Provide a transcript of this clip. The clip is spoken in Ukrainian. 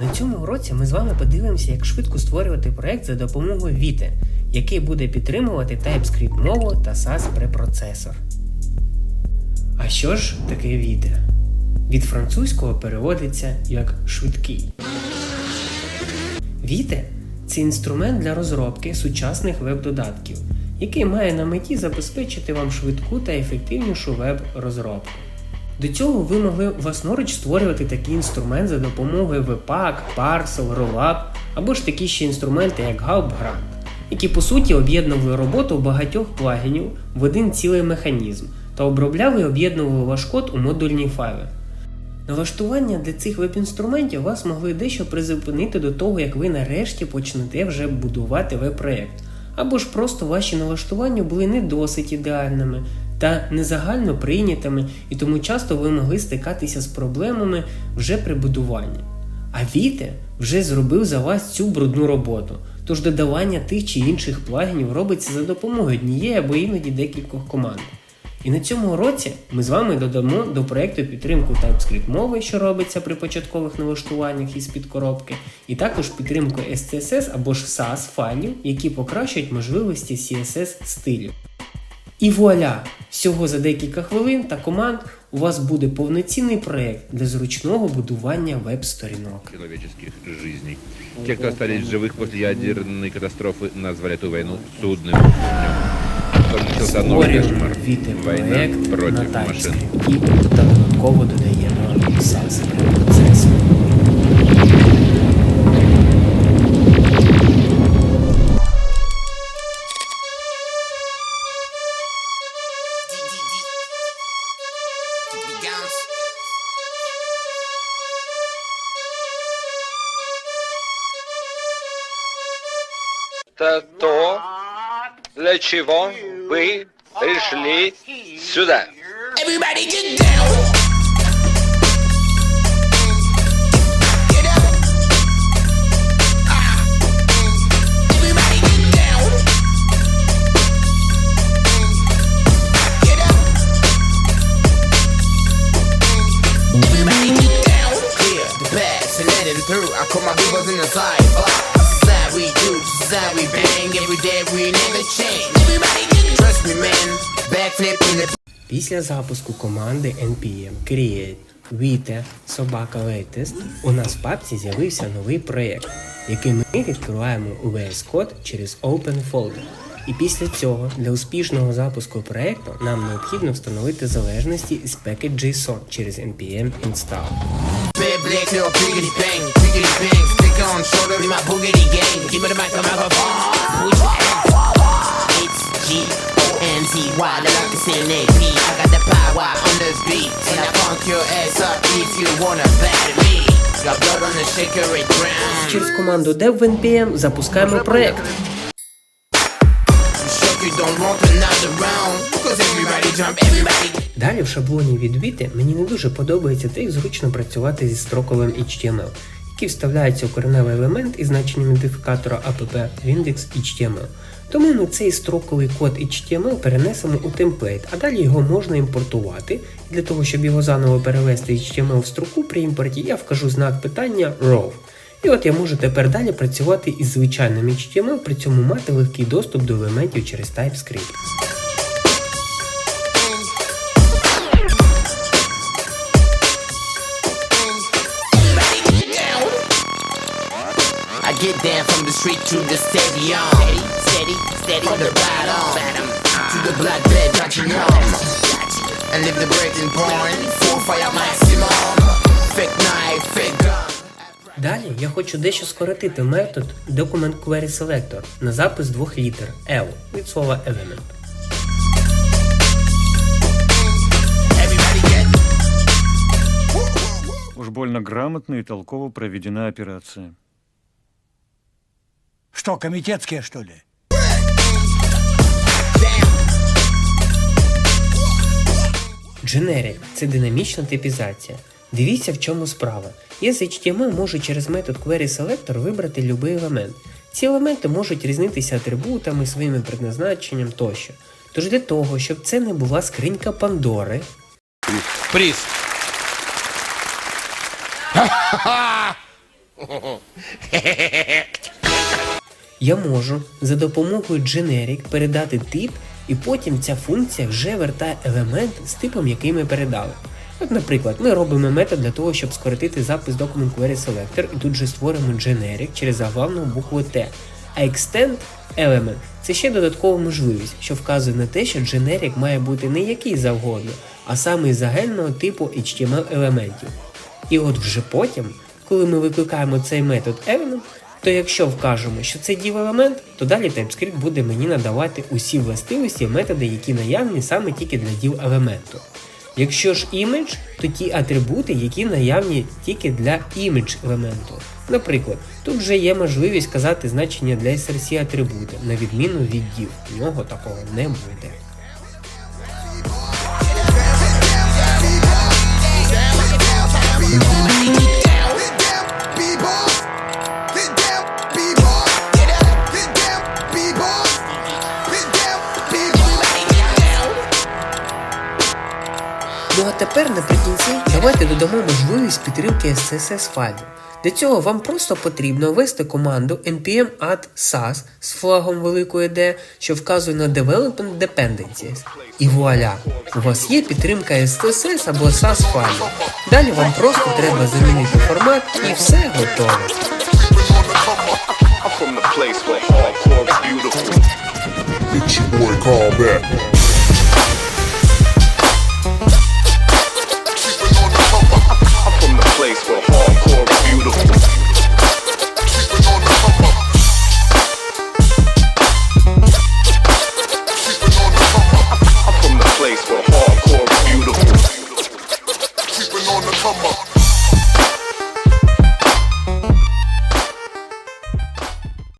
На цьому уроці ми з вами подивимося, як швидко створювати проект за допомогою Vite, який буде підтримувати TypeScript мову та SAS препроцесор. А що ж таке Vite? Від французького переводиться як швидкий. Vite – це інструмент для розробки сучасних веб-додатків, який має на меті забезпечити вам швидку та ефективнішу веб-розробку. До цього ви могли власноруч створювати такий інструмент за допомогою Webpack, Parcel, Rollup або ж такі ще інструменти, як Gulp які по суті об'єднували роботу багатьох плагінів в один цілий механізм та обробляли і об'єднували ваш код у модульні файли. Налаштування для цих веб-інструментів вас могли дещо призупинити до того, як ви нарешті почнете вже будувати веб-проєкт, або ж просто ваші налаштування були не досить ідеальними та не загально прийнятими, і тому часто ви могли стикатися з проблемами вже при будуванні. А Vite вже зробив за вас цю брудну роботу, тож додавання тих чи інших плагінів робиться за допомогою однієї або іноді декількох команд. І на цьому уроці ми з вами додамо до проєкту підтримку TypeScript мови, що робиться при початкових налаштуваннях із під коробки, і також підтримку SCSS або ж SAS файлів, які покращують можливості CSS стилів. І вуаля! Всього за декілька хвилин та команд у вас буде повноцінний проєкт для зручного будування веб-сторінок. человеческих жизней. Те, кто остались живых после ядерной катастрофы, назвали эту войну судным днем. Потом начался новый Створюємо кошмар. Vite Война проєкт на против машин. TypeScript та додатково додаємо SAS препроцесор. Это то, для чего вы пришли сюда. Everybody get down. Get up. Ah. Everybody get down. Get up. Everybody get down. Clear the bags and let it through. I call my peoples in the side. Uh, this is how we do. This is how we bang. Every day we never change. Everybody get Trust me, man. Backflip in the Після запуску команди npm create vite собака latest у нас в папці з'явився новий проєкт, який ми відкриваємо у VS Code через Open Folder. І після цього для успішного запуску проєкту нам необхідно встановити залежності з package.json через npm install. On shoulder in my boogity gang. Give me the mic, I'm your hands. It's G O N Z Y, the like is in AP. I got the power on the beat, and I funk your ass up if you wanna battle me. Got blood on the shaker, ground. Через команду dev в npm запускаємо everybody. Далі в шаблоні від Vite мені не дуже подобається те, як зручно працювати зі строковим HTML, який вставляється у кореневий елемент із значенням ідентифікатора app в індекс HTML. Тому ми цей строковий код HTML перенесемо у темплейт, а далі його можна імпортувати. Для того, щоб його заново перевести HTML в строку при імпорті, я вкажу знак питання row. І от я можу тепер далі працювати із звичайним HTML, при цьому мати легкий доступ до елементів через TypeScript. Get down from the street to the stadium. Steady, steady, steady. From the ride on to the black bed, touching on. And leave the breaking point. Full fire maximum. Fake knife, fake gun. Далі я хочу дещо скоротити метод Document Query Selector на запис двох літер L від слова element. Уж больно грамотно и толково проведена операция. Что, комитетские, что ли? Generic – це динамічна типізація. Дивіться, в чому справа. Я з HTML можу через метод Query Selector вибрати будь-який елемент. Ці елементи можуть різнитися атрибутами, своїм призначенням тощо. Тож для того, щоб це не була скринька Пандори, Приз. Я можу за допомогою generic передати тип, і потім ця функція вже вертає елемент з типом, який ми передали. От, наприклад, ми робимо метод для того, щоб скоротити запис Document Query Selector, і тут же створимо generic через заглавну букву T. А extend element це ще додаткова можливість, що вказує на те, що generic має бути не який завгодно, а саме із загального типу HTML елементів. І от вже потім, коли ми викликаємо цей метод element, то якщо вкажемо, що це div елемент, то далі TypeScript буде мені надавати усі властивості методи, які наявні саме тільки для div елементу. Якщо ж image, то ті атрибути, які наявні тільки для image елементу. Наприклад, тут вже є можливість казати значення для src атрибути, на відміну від div. В нього такого не буде. Ну а тепер наприкінці давайте додамо можливість підтримки SCSS файлів. Для цього вам просто потрібно ввести команду npm add sas з флагом великої D, що вказує на Development Dependencies. І вуаля! У вас є підтримка SCSS або SAS файлів. Далі вам просто треба замінити формат і все готово. It's your boy Carl back.